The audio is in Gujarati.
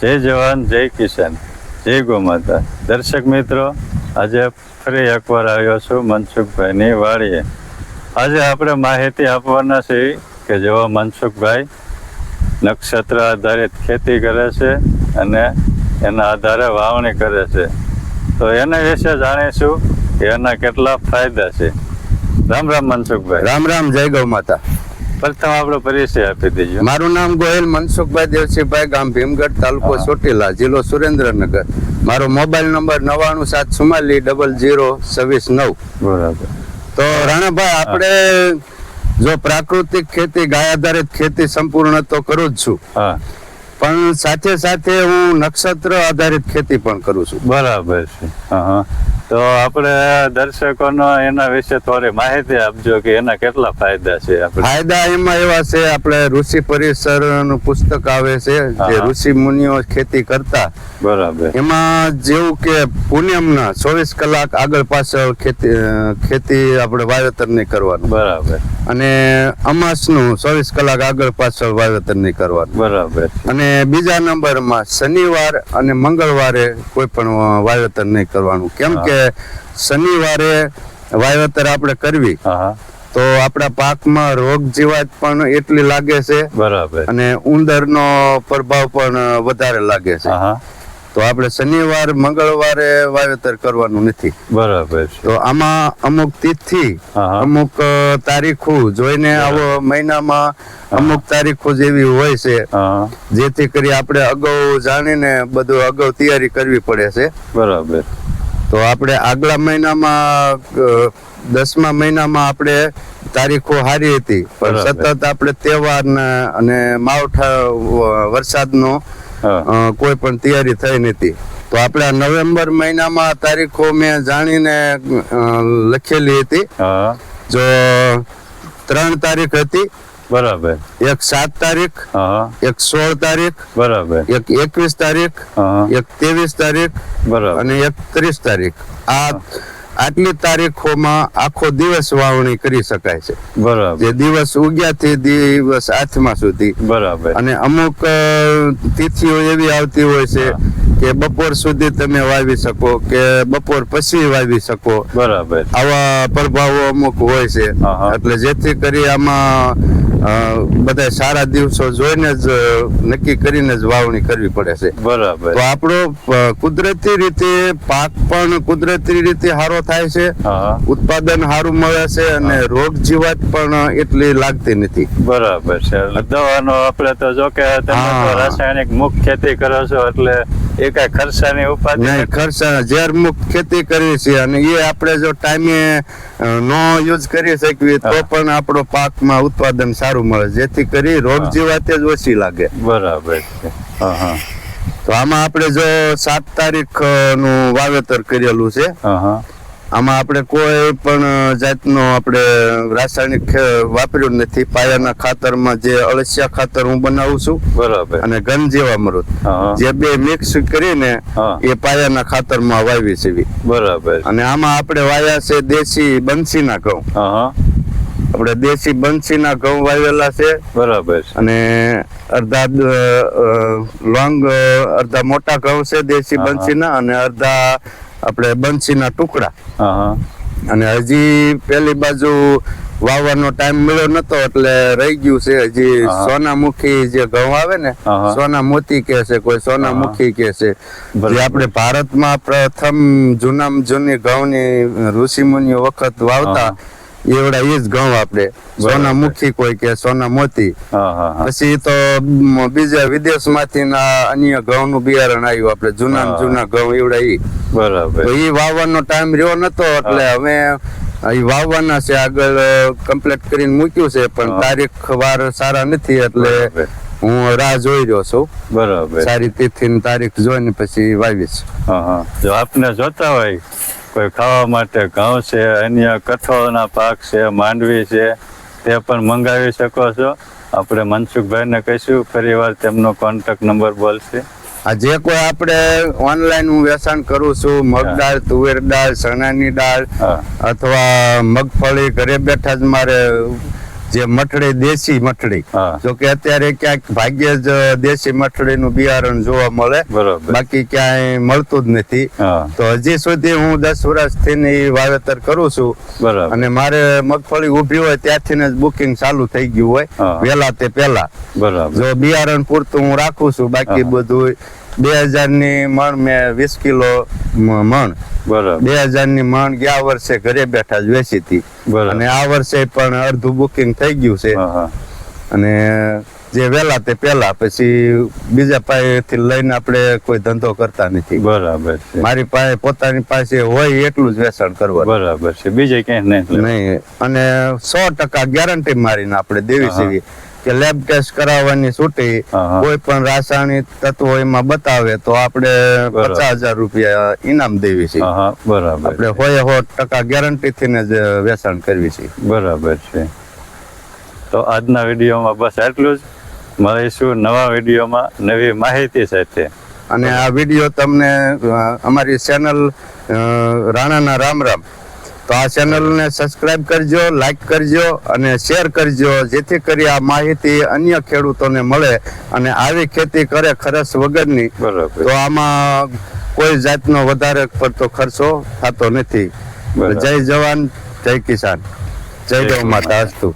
જય જવાન, જય કિસાન. જય ગોમાતા. દર્શક મિત્રો, આજે ફરી એકવાર આવ્યો છું મનસુખભાઈની વાડીએ. આજે આપણે માહિતી આપવાના છે કે જેવા મનસુખભાઈ નક્ષત્ર આધારિત ખેતી કરે છે અને એના આધારે વાવણી કરે છે. તો એના વિશે જાણીશું કે એના કેટલા ફાયદા છે. રામ રામ મનસુખભાઈ. રામ રામ, જય ગૌ માતા. પ્રથમ આપણો પરિચય આપી દેજો. મારું નામ ગોહિલ મનસુખભાઈ દેવસિંહભાઈ ગામ ભીમગઢ તાલુકો ચોટીલા જિલ્લો સુરેન્દ્રનગર. મારો મોબાઈલ નંબર નવાણું સાત સુમાલી ડબલ જીરો છવ્વીસ નવ. બરાબર. તો રાણાભાઈ આપણે જો પ્રાકૃતિક ખેતી ગાય આધારિત ખેતી સંપૂર્ણ તો કરું જ છું. હા. પણ સાથે સાથે હું નક્ષત્ર આધારિત ખેતી પણ કરું છું. બરાબર છે. હા હા. તો આપણે દર્શકોનો એના વિશે થોડી માહિતી આપજો કે એના કેટલા ફાયદા છે ફાયદા એમાં એવા છે આપણે ઋષિ પરિસરનું પુસ્તક આવે છે જે ઋષિ મુનિઓ ખેતી કરતા. બરાબર. એમાં જેવું કે પુણ્યમના ચોવીસ કલાક આગળ પાછળ ખેતી ખેતી આપણે વાવેતર નહીં કરવાનું. બરાબર. અને અમાસનું ચોવીસ કલાક આગળ પાછળ વાવેતર નહીં કરવાનું. બરાબર. અને બીજા નંબરમાં શનિવાર અને મંગળવારે કોઈ પણ વાવેતર નહીં કરવાનું. કેમ કે શનિવારે વાવેતર આપણે કરવી. તો આપણા પાકમાં રોગ જીવાત પણ એટલી લાગે છે. બરાબર. અને ઉંદરનો પ્રભાવ પણ વધારે લાગે છે. તો આપણે શનિવાર મંગળવારે વાવેતર કરવાનું નથી. બરાબર તો આમાં અમુક તિથિ. અમુક તારીખો જોઈને આવો મહિનામાં અમુક તારીખો જેવી હોય છે. જેથી કરી આપણે અગાઉ જાણીને બધું અગાઉ તૈયારી કરવી પડે છે. બરાબર. તો આપણે આગલા મહિનામાં દસમા મહિનામાં આપણે તારીખો હારી હતી. પણ સતત આપણે તહેવારના અને માવઠા વરસાદનો કોઈ પણ તૈયારી થઈ નથી. તો આપણે નવેમ્બર મહિનામાં તારીખો મેં જાણીને લખેલી હતી. જો ત્રણ તારીખ હતી બરાબર. એક સાત તારીખ એક સોળ તારીખ બરાબર. એક એકવીસ તારીખ એક ત્રેવીસ તારીખ બરાબર. અને એક ત્રીસ તારીખ. આ આટલી તારીખોમાં આખો દિવસ વાવણી કરી શકાય છે. બરાબર. જે દિવસ ઉગ્યાથી દિવસ આઠમા સુધી. બરાબર. અને અમુક તિથિઓ એવી આવતી હોય છે. કે બપોર સુધી તમે વાવી શકો કે બપોર પછી વાવી શકો. બરાબર. આવા પ્રભાવો અમુક હોય છે. એટલે જેથી કરી આમાં બધા સારા દિવસો જોઈને જ નક્કી કરીને જ વાવણી કરવી પડે છે. બરાબર. તો આપણો કુદરતી રીતે પાક પણ કુદરતી રીતે સારો થાય છે. ઉત્પાદન સારું મળે છે અને રોગ જીવાત પણ એટલી લાગતી નથી. બરાબર છે. દવાનો આપણે તો જો કે તમે રાસાયણિક મુક્ત ખેતી કરો છો એટલે એ કઈ ખર્ચાની ઉપાધિ નહીં. ખર્ચ ઝેરમુક્ત ખેતી કરીએ છીએ અને એ આપણે જો ટાઈમે નો યુઝ કરી શકીએ તો પણ આપણો પાકમાં ઉત્પાદન સારું મળે. જેથી કરી રોગ જીવાતે જ ઓછી લાગે. બરાબર છે. હા હા. તો આમાં આપણે જો સાત તારીખનું વાવેતર કરેલું છે. હા હા. આમાં આપણે કોઈ પણ જાતનો આપણે રાસાયણિક વાપર્યું નથી. પાયાના ખાતરમાં જે અળસિયા ખાતર હું બનાવું છું બરાબર. અને ઘન જીવામૃત જે બે મિક્સ કરીને એ પાયાના ખાતરમાં વાવી છે બરાબર. અને આમાં આપણે વાયા છે દેશી બંસીના ઘઉં. આપણે દેશી બંસીના ઘઉં વાવેલા છે. બરાબર. અને અડધા લોંગ અડધા મોટા ઘઉં છે દેશી. બંસીના અને અડધા આપણે બંસીના ટુકડા. અને હજી પેલી બાજુ વાવવાનો ટાઈમ મળ્યો નતો એટલે રહી ગયું છે. હજી સોનામુખી જે ઘઉં આવે ને. સોનામોતી કે છે કોઈ સોનામુખી કે છે. જે આપણે ભારતમાં પ્રથમ જૂનામાં જૂની ઘઉંની ઋષિ મુનિઓ વખત વાવતા એવડા એ જ ઘઉં આપણે. સોનામુખી કોઈ કે હા હા પછી તો બીજા વિદેશમાંથી ના અન્ય ઘઉંનું બિયારણ આવ્યું આપણે. જૂના જૂના ઘઉં એવડા ઈ બરાબર. એ વાવવાનો ટાઈમ રહ્યો નતો એટલે હવે એ વાવવાના છે આગળ કમ્પ્લીટ કરીને મૂક્યું છે પણ તારીખ વાર સારા નથી એટલે હું રાહ જોઈ રહ્યો છું. બરાબર. સારી તિથિ ની તારીખ જોઈને પછી વાવીશ. જો આપને જોતા હોય કોઈ ખાવા માટે ઘઉં છે અન્ય કઠોળના પાક છે માંડવી છે તે પણ મંગાવી શકો છો. આપણે મનસુખભાઈને કહીશું ફરી વાર તેમનો કોન્ટેક્ટ નંબર બોલશે. આ જે કોઈ આપણે ઓનલાઈન હું વેચાણ કરું છું મગ દાળ તુવેર દાળ ચણાની દાળ અથવા મગફળી ઘરે બેઠા જ મારે જે મઠડી દેશી મઠડી જો કે અત્યારે ક્યાંક ભાગ્યે જ દેશી મઠડીનું બિયારણ જોવા મળે. બાકી ક્યાંય મળતું જ નથી. તો હજી સુધી હું દસ વર્ષથી ની વાવેતર કરું છું. બરાબર. અને મારે મગફળી ઊભી હોય ત્યાંથી જ બુકિંગ ચાલુ થઈ ગયું હોય. વેલા તે પેલા બરાબર. જો બિયારણ પૂરતું હું રાખું છું બાકી બધું બે હજારની મણ મેં વીસ કિલો મણ. બરાબર. બે હજારની મણ ગયા વર્ષે ઘરે બેઠા જ વેચી હતી. અને આ વર્ષે પણ અડધું બુકિંગ થઈ ગયું છે. અને જે વેલા તે પેલા પછી બીજા પાસેથી લઈને આપણે કોઈ ધંધો કરતા નથી. બરાબર છે. મારી પાસે પોતાની પાસે હોય એટલું જ વેચાણ કરવાનું. બરાબર છે. બીજે ક્યાંય નહીં. અને સો ટકા ગેરંટી મારીને આપણે દેવી હા. કે લેબ ટેસ્ટ કરાવવાની છૂટી. કોઈ પણ રાસાયણિક તત્વો એમાં બતાવે તો આપણે પચાસ હજાર રૂપિયા ઇનામ દેવી છે. બરાબર આપણે હોય સો ટકા ગેરંટી થી જ વેચાણ કરવી છે. બરાબર છે. તો આજના વિડીયોમાં બસ આટલું જ. મળીશું નવા વિડીયોમાં નવી માહિતી સાથે. અને આ વીડિયો તમને અમારી ચેનલ રાણાના રામ રામ તો આ ચેનલને સબસ્ક્રાઇબ કરજો લાઈક કરજો અને શેર કરજો જેથી કરી આ માહિતી અન્ય ખેડૂતોને મળે અને આવી ખેતી કરે ખર્ચ વગરની. બરાબર. તો આમાં કોઈ જાતનો વધારે પડતો ખર્ચો થતો નથી. જય જવાન જય કિસાન. જય જય ગૌ માતા અસ્તુ.